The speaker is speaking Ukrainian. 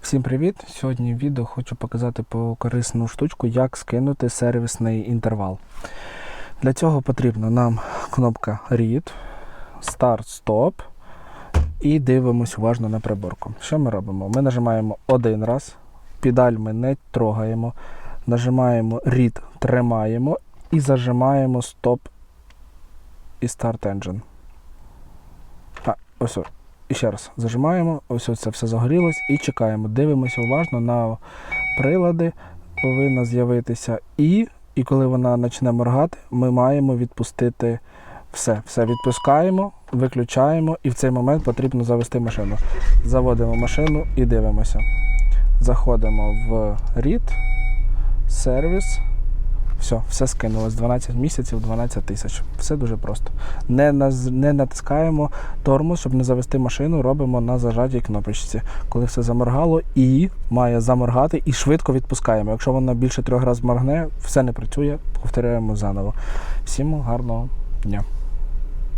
Всім привіт! Сьогодні в відео хочу показати по корисну штучку, як скинути сервісний інтервал. Для цього потрібна нам кнопка Read, Start Stop і дивимось уважно на приборку. Що ми робимо? Ми нажимаємо один раз, педаль ми не трогаємо, нажимаємо Read, тримаємо і зажимаємо Stop і Start Engine. А, ось. І ще раз зажимаємо, ось це все загорілось і чекаємо. Дивимося уважно на прилади, повинна з'явитися і, і коли вона почне моргати, ми маємо відпустити все. Все відпускаємо, виключаємо, і в цей момент потрібно завести машину. Заводимо машину і дивимося. Заходимо в RID, сервіс. Все, все скинулось. 12 місяців, 12 тисяч. Все дуже просто. Не, наз- не натискаємо тормоз, щоб не завести машину, робимо на зажатій кнопочці. Коли все заморгало, і має заморгати, і швидко відпускаємо. Якщо вона більше трьох разів моргне, все не працює, повторяємо заново. Всім гарного дня.